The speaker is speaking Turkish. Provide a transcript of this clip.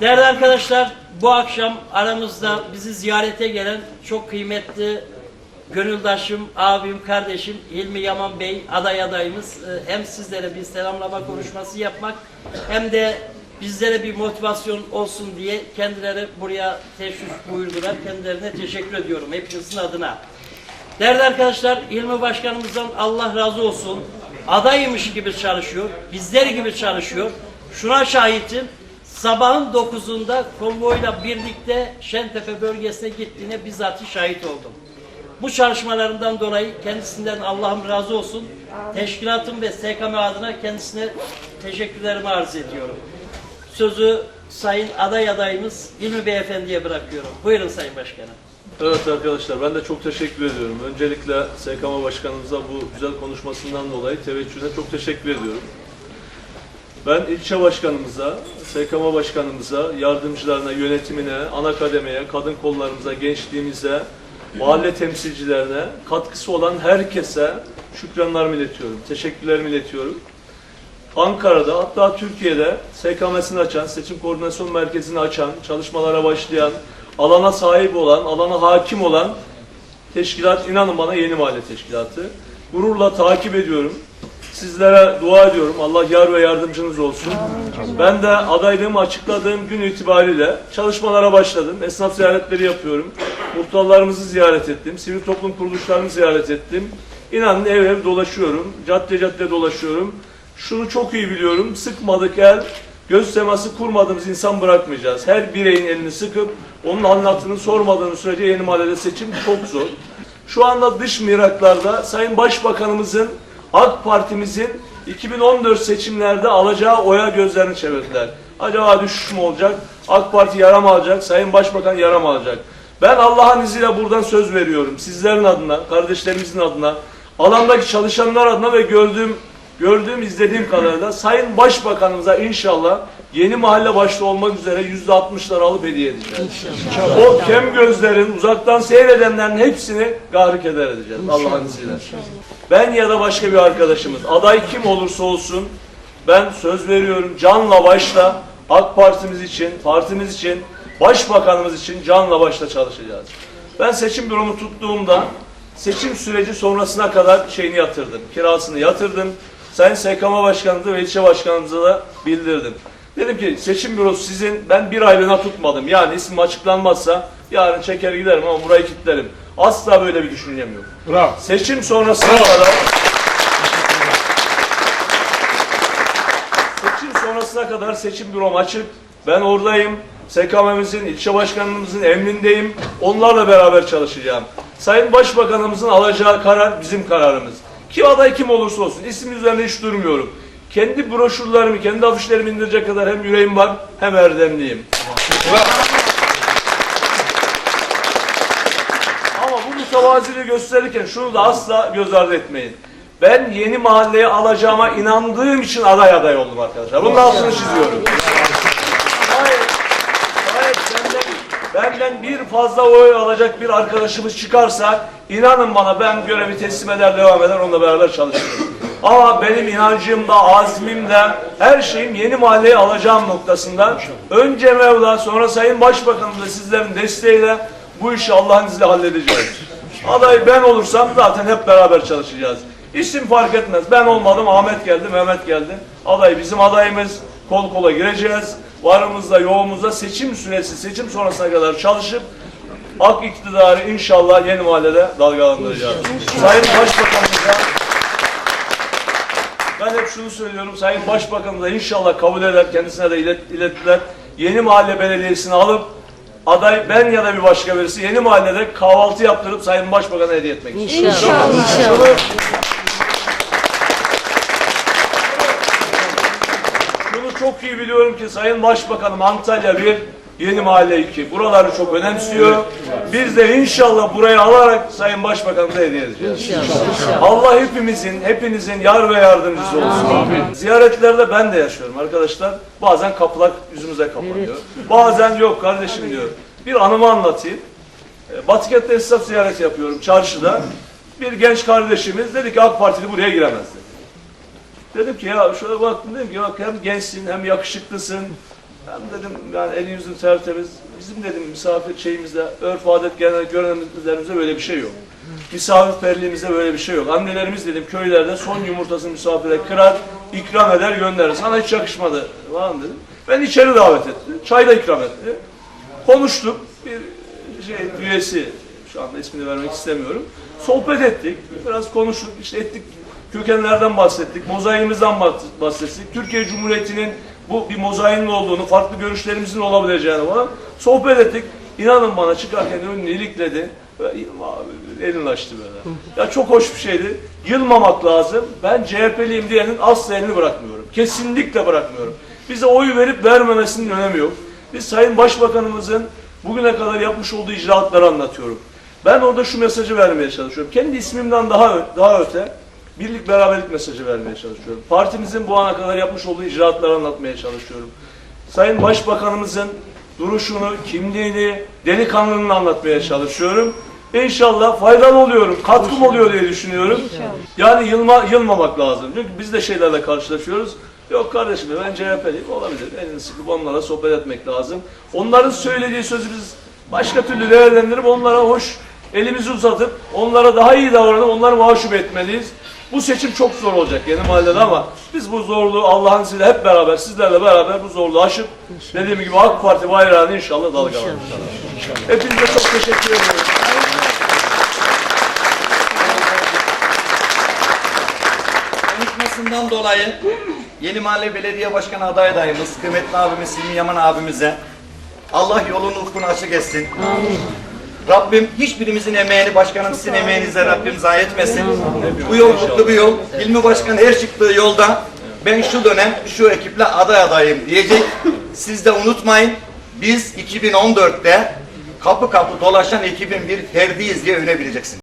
Değerli arkadaşlar, bu akşam aramızda bizi ziyarete gelen çok kıymetli gönüldaşım, abim, kardeşim Hilmi Yaman Bey aday adayımız e, hem sizlere bir selamlama konuşması yapmak hem de bizlere bir motivasyon olsun diye kendileri buraya teşrif buyurdular. Kendilerine teşekkür ediyorum hepinizin adına. Değerli arkadaşlar, İlmi Başkanımızdan Allah razı olsun. Adaymış gibi çalışıyor, bizler gibi çalışıyor. Şuna şahitim, sabahın 9'unda konvoyla birlikte Şentepe bölgesine gittiğine bizzat şahit oldum. Bu çalışmalarından dolayı kendisinden Allah'ım razı olsun. Teşkilatım ve SKM adına kendisine teşekkürlerimi arz ediyorum. Sözü Sayın aday adayımız İlmi Beyefendi'ye bırakıyorum. Buyurun Sayın Başkanım. Evet arkadaşlar ben de çok teşekkür ediyorum. Öncelikle SKM Başkanımıza bu güzel konuşmasından dolayı teveccühüne çok teşekkür ediyorum. Ben ilçe başkanımıza, SKM başkanımıza, yardımcılarına, yönetimine, ana kademeye, kadın kollarımıza, gençliğimize, mahalle temsilcilerine, katkısı olan herkese şükranlarımı iletiyorum, teşekkürlerimi iletiyorum. Ankara'da hatta Türkiye'de SKM'sini açan, seçim koordinasyon merkezini açan, çalışmalara başlayan, alana sahip olan, alana hakim olan teşkilat inanın bana yeni mahalle teşkilatı. Gururla takip ediyorum. Sizlere dua ediyorum. Allah yar ve yardımcınız olsun. Ben de adaylığımı açıkladığım gün itibariyle çalışmalara başladım. Esnaf ziyaretleri yapıyorum. Muhtarlarımızı ziyaret ettim. Sivil toplum kuruluşlarını ziyaret ettim. İnanın ev ev dolaşıyorum. Cadde cadde dolaşıyorum. Şunu çok iyi biliyorum. Sıkmadık el, göz teması kurmadığımız insan bırakmayacağız. Her bireyin elini sıkıp onun anlatını sormadığınız sürece yeni mahallede seçim çok zor. Şu anda dış miraklarda Sayın Başbakanımızın AK Partimizin 2014 seçimlerde alacağı oya gözlerini çevirdiler. Acaba düşüş mü olacak? AK Parti yaram alacak, Sayın Başbakan yaram alacak. Ben Allah'ın izniyle buradan söz veriyorum. Sizlerin adına, kardeşlerimizin adına, alandaki çalışanlar adına ve gördüğüm gördüğüm, izlediğim kadarıyla Sayın Başbakanımıza inşallah yeni mahalle başta olmak üzere yüzde altmışları alıp hediye edeceğiz. O kem gözlerin, uzaktan seyredenlerin hepsini gahrik eder edeceğiz Allah'ın izniyle. Ben ya da başka bir arkadaşımız, aday kim olursa olsun ben söz veriyorum canla başla AK Partimiz için, partimiz için, başbakanımız için canla başla çalışacağız. Ben seçim büromu tuttuğumda seçim süreci sonrasına kadar şeyini yatırdım, kirasını yatırdım. Sayın SKM Başkanımıza ve ilçe başkanımıza da bildirdim. Dedim ki seçim bürosu sizin, ben bir aylığına tutmadım. Yani ismim açıklanmazsa yarın çeker giderim ama burayı kilitlerim. Asla böyle bir düşüncem yok. Bravo. Seçim sonrasına kadar seçim sonrasına kadar seçim bürom açık. Ben oradayım. SKM'mizin, ilçe başkanımızın emrindeyim. Onlarla beraber çalışacağım. Sayın Başbakanımızın alacağı karar bizim kararımız. Kim aday kim olursa olsun. İsim üzerinde hiç durmuyorum. Kendi broşürlerimi, kendi afişlerimi indirecek kadar hem yüreğim var hem erdemliyim. Ama bu mütevaziliği gösterirken şunu da asla göz ardı etmeyin. Ben yeni mahalleye alacağıma inandığım için aday aday oldum arkadaşlar. Bunun altını çiziyorum. Benden, bir fazla oy alacak bir arkadaşımız çıkarsa inanın bana ben görevi teslim eder devam eder onunla beraber çalışırım. Ama benim inancım da azmim de her şeyim yeni mahalleye alacağım noktasında önce Mevla sonra Sayın Başbakanım da sizlerin desteğiyle bu işi Allah'ın izniyle halledeceğiz. Aday ben olursam zaten hep beraber çalışacağız. İsim fark etmez. Ben olmadım Ahmet geldi, Mehmet geldi. Aday bizim adayımız. Kol kola gireceğiz. Varımızda yoğumuzda seçim süresi, seçim sonrasına kadar çalışıp AK iktidarı inşallah yeni mahallede dalgalandıracağız. Sayın Başbakanımıza ben hep şunu söylüyorum. Sayın Başbakanım da inşallah kabul eder. Kendisine de ilet, ilettiler. Yeni mahalle belediyesini alıp aday ben ya da bir başka birisi yeni mahallede kahvaltı yaptırıp Sayın Başbakan'a hediye etmek istiyorum. İnşallah. Şunu, şunu çok iyi biliyorum ki Sayın Başbakanım Antalya 1, Yeni Mahalle 2. Buraları çok önemsiyor. Biz de inşallah burayı alarak Sayın Başbakanımıza hediye edeceğiz. Allah hepimizin, hepinizin yar ve yardımcısı olsun. Ziyaretlerde ben de yaşıyorum arkadaşlar. Bazen kapılar yüzümüze kapanıyor. Bazen yok kardeşim diyor. Bir anımı anlatayım. E, Batıkent'te esnaf ziyareti yapıyorum çarşıda. Bir genç kardeşimiz dedi ki AK Partili buraya giremez. Dedim ki ya şöyle baktım dedim ki bak hem gençsin hem yakışıklısın Ben dedim yani elin yüzün tertemiz. Bizim dedim misafir şeyimizde, örf adet genel göreneklerimizde böyle bir şey yok. Misafirperliğimizde böyle bir şey yok. Annelerimiz dedim köylerde son yumurtasını misafire kırar, ikram eder gönderir. Sana hiç yakışmadı falan dedim. Ben içeri davet etti. Çay da ikram etti. Konuştuk. Bir şey üyesi, şu anda ismini vermek istemiyorum. Sohbet ettik. Biraz konuştuk. işte ettik. Kökenlerden bahsettik. Mozaiğimizden bahs- bahsettik. Türkiye Cumhuriyeti'nin bu bir mozaiğin olduğunu, farklı görüşlerimizin olabileceğini falan sohbet ettik. İnanın bana çıkarken önünü ilikledi. Elini açtı böyle. Ya çok hoş bir şeydi. Yılmamak lazım. Ben CHP'liyim diyenin asla elini bırakmıyorum. Kesinlikle bırakmıyorum. Bize oy verip vermemesinin önemi yok. Biz Sayın Başbakanımızın bugüne kadar yapmış olduğu icraatları anlatıyorum. Ben orada şu mesajı vermeye çalışıyorum. Kendi ismimden daha daha öte birlik beraberlik mesajı vermeye çalışıyorum. Partimizin bu ana kadar yapmış olduğu icraatları anlatmaya çalışıyorum. Sayın Başbakanımızın duruşunu, kimliğini, delikanlılığını anlatmaya çalışıyorum. İnşallah faydalı oluyorum, katkım oluyor diye düşünüyorum. Yani yılma, yılmamak lazım. Çünkü biz de şeylerle karşılaşıyoruz. Yok kardeşim ben CHP'liyim olabilir. Elini sıkıp onlarla sohbet etmek lazım. Onların söylediği sözü biz başka türlü değerlendirip onlara hoş elimizi uzatıp onlara daha iyi davranıp onları mahcup etmeliyiz. Bu seçim çok zor olacak yeni mahallede ama biz bu zorluğu Allah'ın izniyle hep beraber sizlerle beraber bu zorluğu aşıp dediğim gibi AK Parti bayrağını inşallah dalgalandıracağız. Hepinize çok teşekkür ederim. konuşmasından dolayı Yeni Mahalle Belediye Başkanı aday adayımız, kıymetli abimiz Hilmi Yaman abimize Allah yolunu ufkunu açık etsin. Rabbim hiçbirimizin emeğini, başkanım sizin emeğinize Rabbim zayi etmesin. Bu yol mutlu bir yol. Hilmi Başkan her çıktığı yolda ben şu dönem şu ekiple aday adayım diyecek. Siz de unutmayın biz 2014'te kapı kapı dolaşan ekibin bir ferdiyiz diye önebileceksiniz.